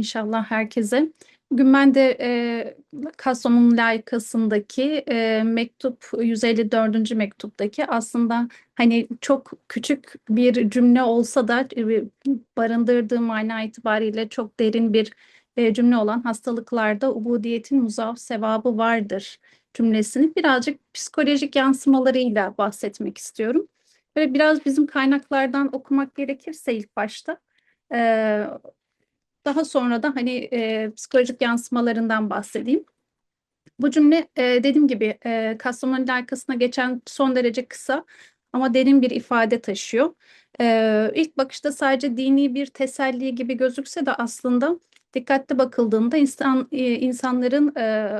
inşallah herkese. Bugün ben de e, Kastamonu layıkasındaki e, mektup 154. mektuptaki aslında hani çok küçük bir cümle olsa da e, barındırdığı mana itibariyle çok derin bir e, cümle olan hastalıklarda ubudiyetin muzaf sevabı vardır cümlesini birazcık psikolojik yansımalarıyla bahsetmek istiyorum. Ve biraz bizim kaynaklardan okumak gerekirse ilk başta e, daha sonra da hani e, psikolojik yansımalarından bahsedeyim. Bu cümle e, dediğim gibi e, Kastamonu arkasına geçen son derece kısa ama derin bir ifade taşıyor. E, ilk bakışta sadece dini bir teselli gibi gözükse de aslında dikkatli bakıldığında insan e, insanların e,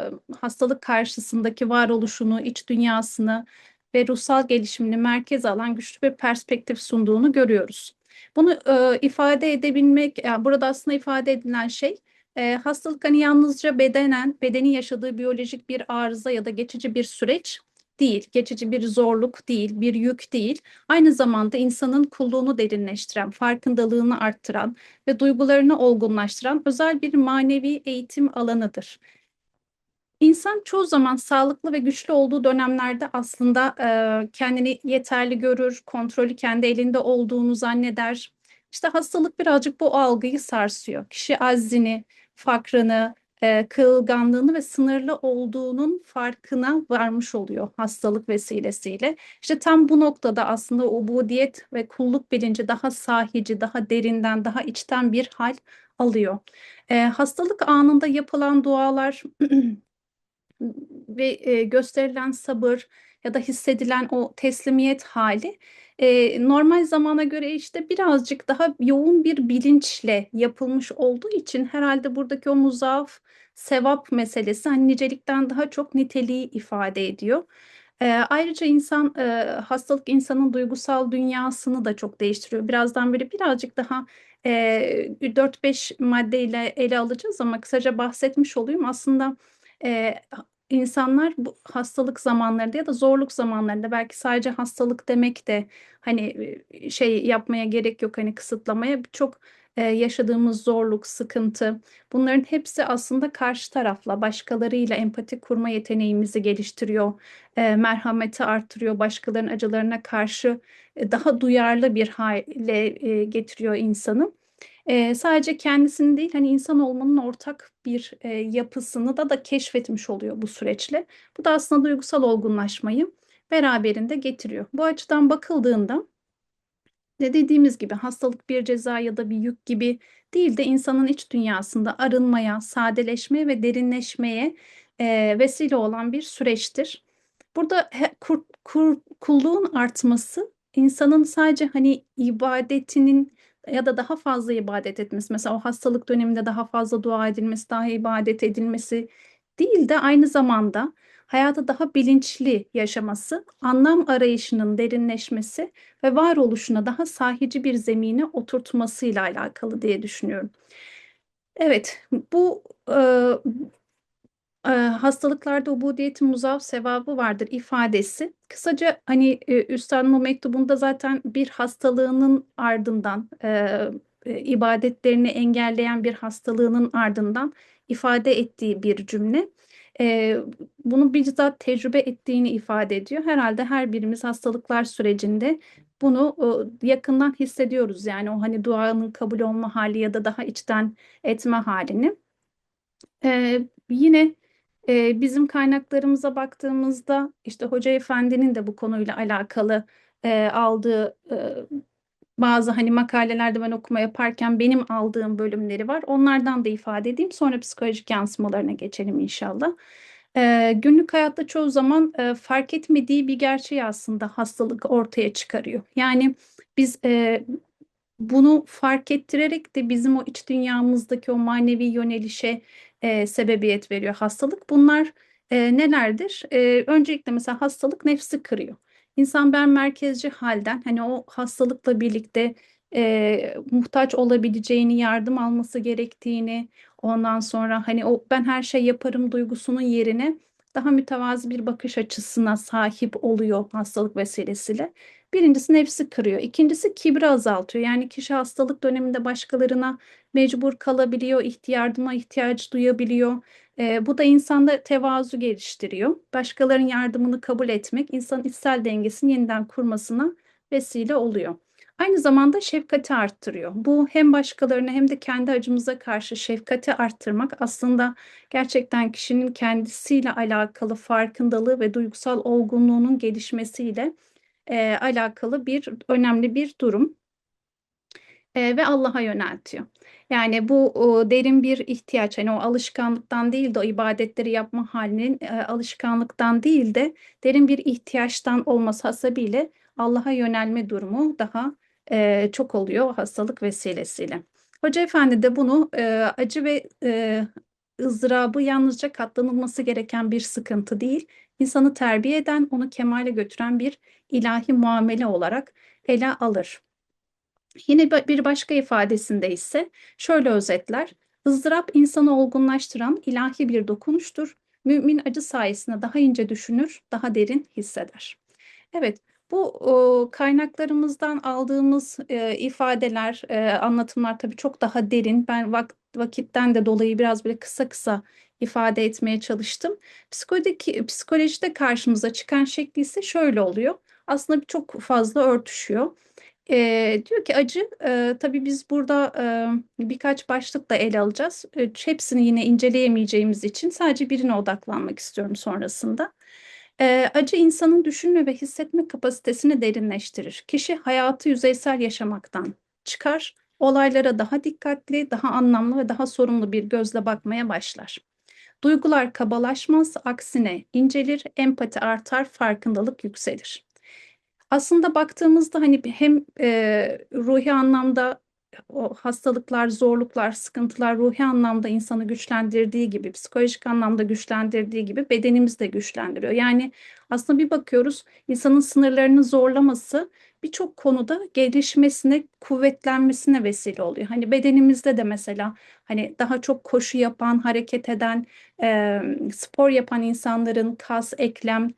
hastalık karşısındaki varoluşunu, iç dünyasını ve ruhsal gelişimini merkez alan güçlü bir perspektif sunduğunu görüyoruz. Bunu e, ifade edebilmek, yani burada aslında ifade edilen şey e, hastalık hani yalnızca bedenen, bedeni yaşadığı biyolojik bir arıza ya da geçici bir süreç değil, geçici bir zorluk değil, bir yük değil. Aynı zamanda insanın kulluğunu derinleştiren, farkındalığını arttıran ve duygularını olgunlaştıran özel bir manevi eğitim alanıdır. İnsan çoğu zaman sağlıklı ve güçlü olduğu dönemlerde aslında e, kendini yeterli görür, kontrolü kendi elinde olduğunu zanneder. İşte hastalık birazcık bu algıyı sarsıyor. Kişi aczini, fakrını, e, kırılganlığını ve sınırlı olduğunun farkına varmış oluyor hastalık vesilesiyle. İşte tam bu noktada aslında ubudiyet ve kulluk bilinci daha sahici, daha derinden, daha içten bir hal alıyor. E, hastalık anında yapılan dualar ve e, gösterilen sabır ya da hissedilen o teslimiyet hali e, normal zamana göre işte birazcık daha yoğun bir bilinçle yapılmış olduğu için herhalde buradaki o muzaf sevap meselesi hani nicelikten daha çok niteliği ifade ediyor. E, ayrıca insan e, hastalık insanın duygusal dünyasını da çok değiştiriyor. Birazdan böyle birazcık daha e, 4-5 maddeyle ele alacağız ama kısaca bahsetmiş olayım. Aslında e, insanlar bu hastalık zamanlarında ya da zorluk zamanlarında belki sadece hastalık demek de hani şey yapmaya gerek yok hani kısıtlamaya çok e, yaşadığımız zorluk, sıkıntı bunların hepsi aslında karşı tarafla başkalarıyla empati kurma yeteneğimizi geliştiriyor, e, merhameti artırıyor, başkalarının acılarına karşı e, daha duyarlı bir hale e, getiriyor insanı. Eee, sadece kendisini değil, hani, insan olmanın ortak bir, eee, yapısını da da keşfetmiş oluyor bu süreçle. Bu da aslında duygusal olgunlaşmayı beraberinde getiriyor. Bu açıdan bakıldığında de dediğimiz gibi hastalık bir ceza ya da bir yük gibi değil de insanın iç dünyasında arınmaya, sadeleşmeye ve derinleşmeye, eee, vesile olan bir süreçtir. Burada he kur kur kulluğun artması insanın sadece, hani, ibadetinin ya da daha fazla ibadet etmesi, mesela o hastalık döneminde daha fazla dua edilmesi, daha ibadet edilmesi değil de aynı zamanda hayatı daha bilinçli yaşaması, anlam arayışının derinleşmesi ve varoluşuna daha sahici bir zemine oturtmasıyla alakalı diye düşünüyorum. Evet, bu e, hastalıklarda ubudiyetin muzaf sevabı vardır ifadesi. Kısaca hani e, Üstad'ın o mektubunda zaten bir hastalığının ardından e, e, ibadetlerini engelleyen bir hastalığının ardından ifade ettiği bir cümle. E, bunu bizzat tecrübe ettiğini ifade ediyor. Herhalde her birimiz hastalıklar sürecinde bunu yakından hissediyoruz. Yani o hani duanın kabul olma hali ya da daha içten etme halini. E, yine e, bizim kaynaklarımıza baktığımızda işte Hoca Efendi'nin de bu konuyla alakalı e, aldığı e, bazı hani makalelerde ben okuma yaparken benim aldığım bölümleri var. Onlardan da ifade edeyim. Sonra psikolojik yansımalarına geçelim inşallah. E, günlük hayatta çoğu zaman e, fark etmediği bir gerçeği aslında hastalık ortaya çıkarıyor. Yani biz e, bunu fark ettirerek de bizim o iç dünyamızdaki o manevi yönelişe e, sebebiyet veriyor hastalık. Bunlar e, nelerdir? E, öncelikle mesela hastalık nefsi kırıyor. İnsan ben merkezci halden hani o hastalıkla birlikte e, muhtaç olabileceğini, yardım alması gerektiğini, ondan sonra hani o ben her şey yaparım duygusunun yerine daha mütevazı bir bakış açısına sahip oluyor hastalık vesilesiyle Birincisi nefsi kırıyor. İkincisi kibri azaltıyor. Yani kişi hastalık döneminde başkalarına mecbur kalabiliyor, yardıma ihtiyaç duyabiliyor. E, bu da insanda tevazu geliştiriyor. Başkalarının yardımını kabul etmek insanın içsel dengesini yeniden kurmasına vesile oluyor. Aynı zamanda şefkati arttırıyor. Bu hem başkalarına hem de kendi acımıza karşı şefkati arttırmak aslında gerçekten kişinin kendisiyle alakalı farkındalığı ve duygusal olgunluğunun gelişmesiyle e, alakalı bir önemli bir durum e, ve Allah'a yöneltiyor. Yani bu o, derin bir ihtiyaç, hani o alışkanlıktan değil de o ibadetleri yapma halinin e, alışkanlıktan değil de derin bir ihtiyaçtan olması hasebiyle Allah'a yönelme durumu daha e, çok oluyor hastalık vesilesiyle. Hoca Efendi de bunu e, acı ve e, ızdırabı yalnızca katlanılması gereken bir sıkıntı değil, insanı terbiye eden, onu kemale götüren bir ilahi muamele olarak ele alır. Yine bir başka ifadesinde ise şöyle özetler. ızdırap insanı olgunlaştıran ilahi bir dokunuştur. Mümin acı sayesinde daha ince düşünür, daha derin hisseder. Evet, bu kaynaklarımızdan aldığımız e, ifadeler, e, anlatımlar tabii çok daha derin. Ben vak vakitten de dolayı biraz böyle kısa kısa ifade etmeye çalıştım. Psikolojide, psikolojide karşımıza çıkan şekli ise şöyle oluyor. Aslında çok fazla örtüşüyor. E, diyor ki acı, e, tabii biz burada e, birkaç başlıkla ele alacağız. E, hepsini yine inceleyemeyeceğimiz için sadece birine odaklanmak istiyorum sonrasında. E, acı insanın düşünme ve hissetme kapasitesini derinleştirir. Kişi hayatı yüzeysel yaşamaktan çıkar, olaylara daha dikkatli, daha anlamlı ve daha sorumlu bir gözle bakmaya başlar. Duygular kabalaşmaz, aksine incelir, empati artar, farkındalık yükselir. Aslında baktığımızda hani hem e, ruhi anlamda o hastalıklar, zorluklar, sıkıntılar ruhi anlamda insanı güçlendirdiği gibi, psikolojik anlamda güçlendirdiği gibi bedenimizi de güçlendiriyor. Yani aslında bir bakıyoruz insanın sınırlarını zorlaması birçok konuda gelişmesine, kuvvetlenmesine vesile oluyor. Hani bedenimizde de mesela hani daha çok koşu yapan, hareket eden, e, spor yapan insanların kas, eklem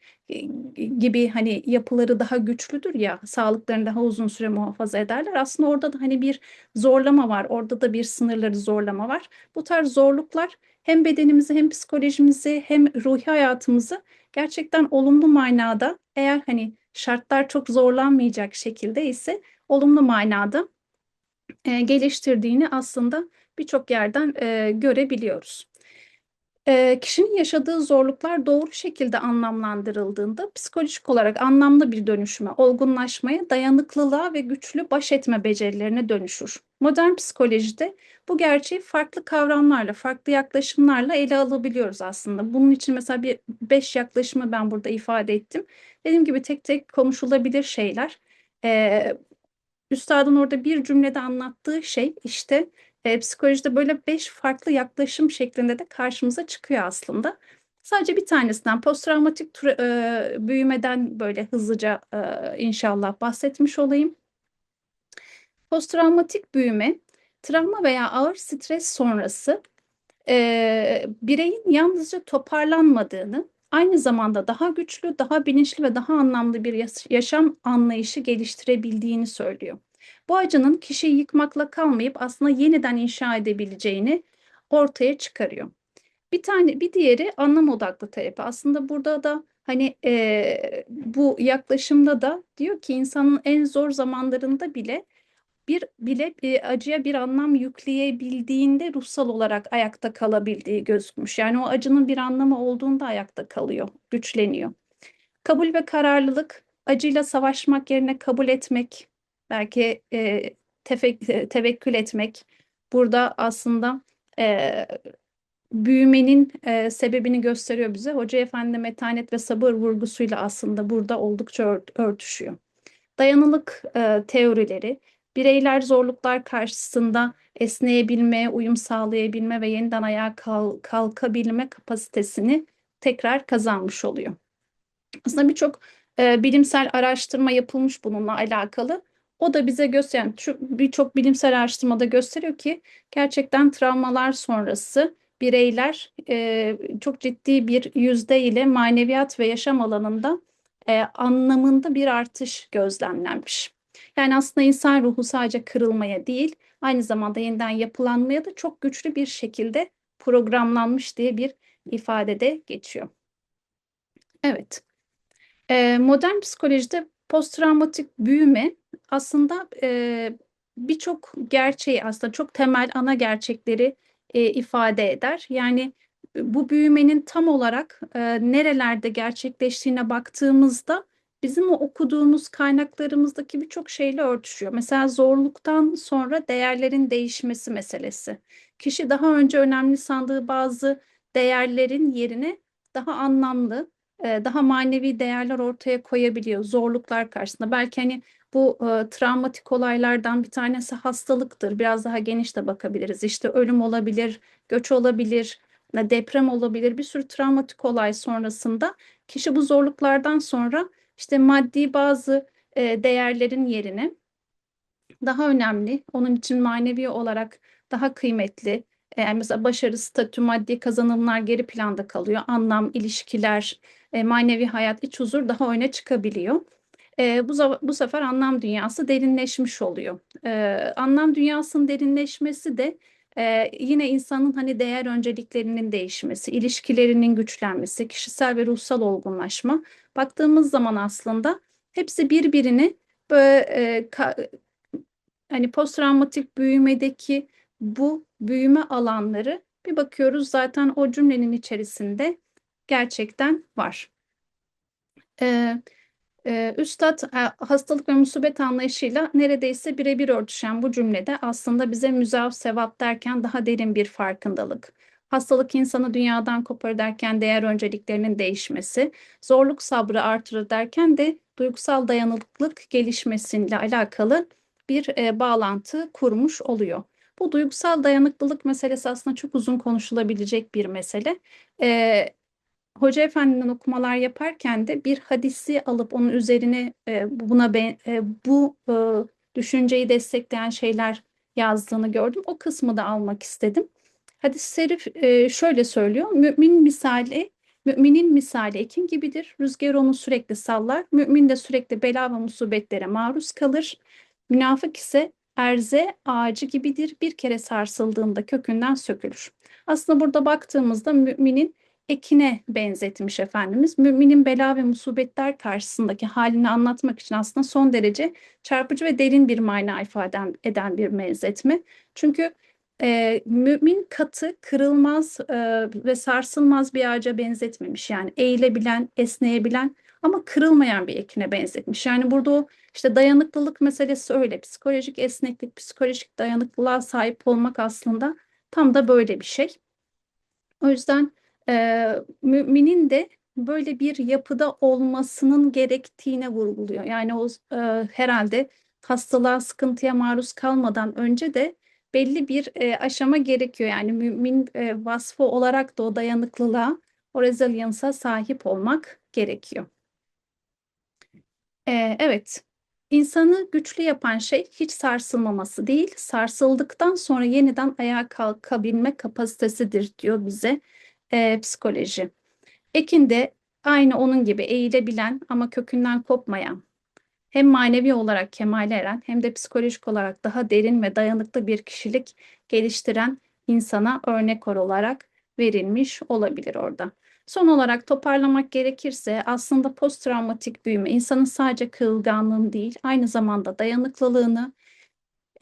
gibi hani yapıları daha güçlüdür ya, sağlıklarını daha uzun süre muhafaza ederler. Aslında orada da hani bir zorlama var, orada da bir sınırları zorlama var. Bu tarz zorluklar hem bedenimizi hem psikolojimizi hem ruhi hayatımızı gerçekten olumlu manada eğer hani şartlar çok zorlanmayacak şekilde ise olumlu manada e, geliştirdiğini aslında birçok yerden e, görebiliyoruz. E, kişinin yaşadığı zorluklar doğru şekilde anlamlandırıldığında psikolojik olarak anlamlı bir dönüşüme, olgunlaşmaya, dayanıklılığa ve güçlü baş etme becerilerine dönüşür. Modern psikolojide bu gerçeği farklı kavramlarla, farklı yaklaşımlarla ele alabiliyoruz aslında. Bunun için mesela bir beş yaklaşımı ben burada ifade ettim. Dediğim gibi tek tek konuşulabilir şeyler. Ee, Üstadın orada bir cümlede anlattığı şey işte e, psikolojide böyle beş farklı yaklaşım şeklinde de karşımıza çıkıyor aslında. Sadece bir tanesinden posttraumatik e, büyümeden böyle hızlıca e, inşallah bahsetmiş olayım. Posttraumatik büyüme, travma veya ağır stres sonrası e, bireyin yalnızca toparlanmadığını, aynı zamanda daha güçlü, daha bilinçli ve daha anlamlı bir yaşam anlayışı geliştirebildiğini söylüyor. Bu acının kişiyi yıkmakla kalmayıp aslında yeniden inşa edebileceğini ortaya çıkarıyor. Bir tane bir diğeri anlam odaklı terapi. Aslında burada da hani e, bu yaklaşımda da diyor ki insanın en zor zamanlarında bile bir bile bir acıya bir anlam yükleyebildiğinde ruhsal olarak ayakta kalabildiği gözükmüş. Yani o acının bir anlamı olduğunda ayakta kalıyor, güçleniyor. Kabul ve kararlılık, acıyla savaşmak yerine kabul etmek, belki e, tefek, e, tevekkül etmek. Burada aslında e, büyümenin e, sebebini gösteriyor bize. Hoca Efendi metanet ve sabır vurgusuyla aslında burada oldukça ört, örtüşüyor. Dayanılık e, teorileri, bireyler zorluklar karşısında esneyebilme, uyum sağlayabilme ve yeniden ayağa kalk kalkabilme kapasitesini tekrar kazanmış oluyor. Aslında birçok e, bilimsel araştırma yapılmış bununla alakalı. O da bize gösteren, şu birçok bilimsel araştırmada gösteriyor ki gerçekten travmalar sonrası bireyler e, çok ciddi bir yüzde ile maneviyat ve yaşam alanında e, anlamında bir artış gözlemlenmiş. Yani aslında insan ruhu sadece kırılmaya değil, aynı zamanda yeniden yapılanmaya da çok güçlü bir şekilde programlanmış diye bir ifadede geçiyor. Evet, e, modern psikolojide posttravmatik büyüme aslında e, birçok gerçeği aslında çok temel ana gerçekleri e, ifade eder. Yani bu büyümenin tam olarak e, nerelerde gerçekleştiğine baktığımızda bizim o okuduğumuz kaynaklarımızdaki birçok şeyle örtüşüyor. Mesela zorluktan sonra değerlerin değişmesi meselesi. Kişi daha önce önemli sandığı bazı değerlerin yerine daha anlamlı, e, daha manevi değerler ortaya koyabiliyor zorluklar karşısında. Belki hani bu e, travmatik olaylardan bir tanesi hastalıktır. Biraz daha geniş de bakabiliriz. İşte ölüm olabilir, göç olabilir, deprem olabilir. Bir sürü travmatik olay sonrasında kişi bu zorluklardan sonra işte maddi bazı e, değerlerin yerine daha önemli, onun için manevi olarak daha kıymetli, e, yani mesela başarı, statü, maddi kazanımlar geri planda kalıyor. Anlam, ilişkiler, e, manevi hayat, iç huzur daha öne çıkabiliyor. E, bu, bu sefer anlam dünyası derinleşmiş oluyor. E, anlam dünyasının derinleşmesi de e, yine insanın hani değer önceliklerinin değişmesi, ilişkilerinin güçlenmesi, kişisel ve ruhsal olgunlaşma. Baktığımız zaman aslında hepsi birbirini böyle e, ka, hani posttraumatik büyümedeki bu büyüme alanları bir bakıyoruz zaten o cümlenin içerisinde gerçekten var. Ee, ee, Üstad e, hastalık ve musibet anlayışıyla neredeyse birebir örtüşen bu cümlede aslında bize müzaf sevap derken daha derin bir farkındalık. Hastalık insanı dünyadan koparır derken değer önceliklerinin değişmesi, zorluk sabrı artırır derken de duygusal dayanıklılık gelişmesiyle alakalı bir e, bağlantı kurmuş oluyor. Bu duygusal dayanıklılık meselesi aslında çok uzun konuşulabilecek bir mesele. E, Hoca Efendi'den okumalar yaparken de bir hadisi alıp onun üzerine e, buna ben, e, bu e, düşünceyi destekleyen şeyler yazdığını gördüm. O kısmı da almak istedim. Hadis-i şerif e, şöyle söylüyor. Mümin misali, müminin misali ekin gibidir. Rüzgar onu sürekli sallar. Mümin de sürekli bela ve musibetlere maruz kalır. Münafık ise erze ağacı gibidir. Bir kere sarsıldığında kökünden sökülür. Aslında burada baktığımızda müminin ekine benzetmiş Efendimiz. Müminin bela ve musibetler karşısındaki halini anlatmak için aslında son derece çarpıcı ve derin bir mana ifade eden bir benzetme. Çünkü e, mümin katı, kırılmaz e, ve sarsılmaz bir ağaca benzetmemiş. Yani eğilebilen, esneyebilen ama kırılmayan bir ekine benzetmiş. Yani burada o işte dayanıklılık meselesi öyle. Psikolojik esneklik, psikolojik dayanıklılığa sahip olmak aslında tam da böyle bir şey. O yüzden e, müminin de böyle bir yapıda olmasının gerektiğine vurguluyor. Yani o e, herhalde hastalığa, sıkıntıya maruz kalmadan önce de belli bir e, aşama gerekiyor. Yani mümin e, vasfı olarak da o dayanıklılığa, o resilience'a sahip olmak gerekiyor. E, evet, insanı güçlü yapan şey hiç sarsılmaması değil, sarsıldıktan sonra yeniden ayağa kalkabilme kapasitesidir diyor bize e, psikoloji. Ekin de aynı onun gibi eğilebilen ama kökünden kopmayan, hem manevi olarak kemale eren hem de psikolojik olarak daha derin ve dayanıklı bir kişilik geliştiren insana örnek olarak verilmiş olabilir orada. Son olarak toparlamak gerekirse aslında posttravmatik büyüme insanın sadece kırılganlığını değil aynı zamanda dayanıklılığını,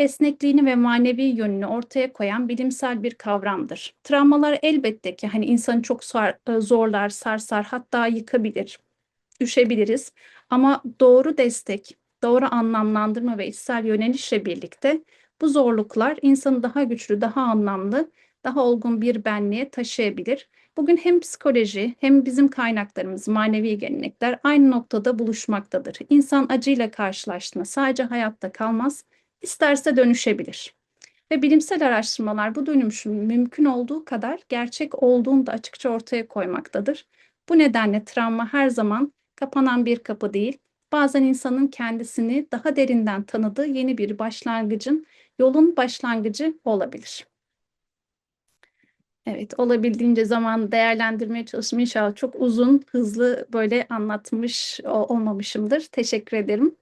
esnekliğini ve manevi yönünü ortaya koyan bilimsel bir kavramdır. Travmalar elbette ki hani insanı çok e, zorlar, sarsar, hatta yıkabilir, düşebiliriz. Ama doğru destek, doğru anlamlandırma ve içsel yönelişle birlikte bu zorluklar insanı daha güçlü, daha anlamlı, daha olgun bir benliğe taşıyabilir. Bugün hem psikoloji hem bizim kaynaklarımız, manevi gelenekler aynı noktada buluşmaktadır. İnsan acıyla karşılaştığında sadece hayatta kalmaz, isterse dönüşebilir. Ve bilimsel araştırmalar bu dönüşümün mümkün olduğu kadar gerçek olduğunu da açıkça ortaya koymaktadır. Bu nedenle travma her zaman kapanan bir kapı değil, bazen insanın kendisini daha derinden tanıdığı yeni bir başlangıcın, yolun başlangıcı olabilir. Evet, olabildiğince zaman değerlendirmeye çalıştım. İnşallah çok uzun, hızlı böyle anlatmış olmamışımdır. Teşekkür ederim.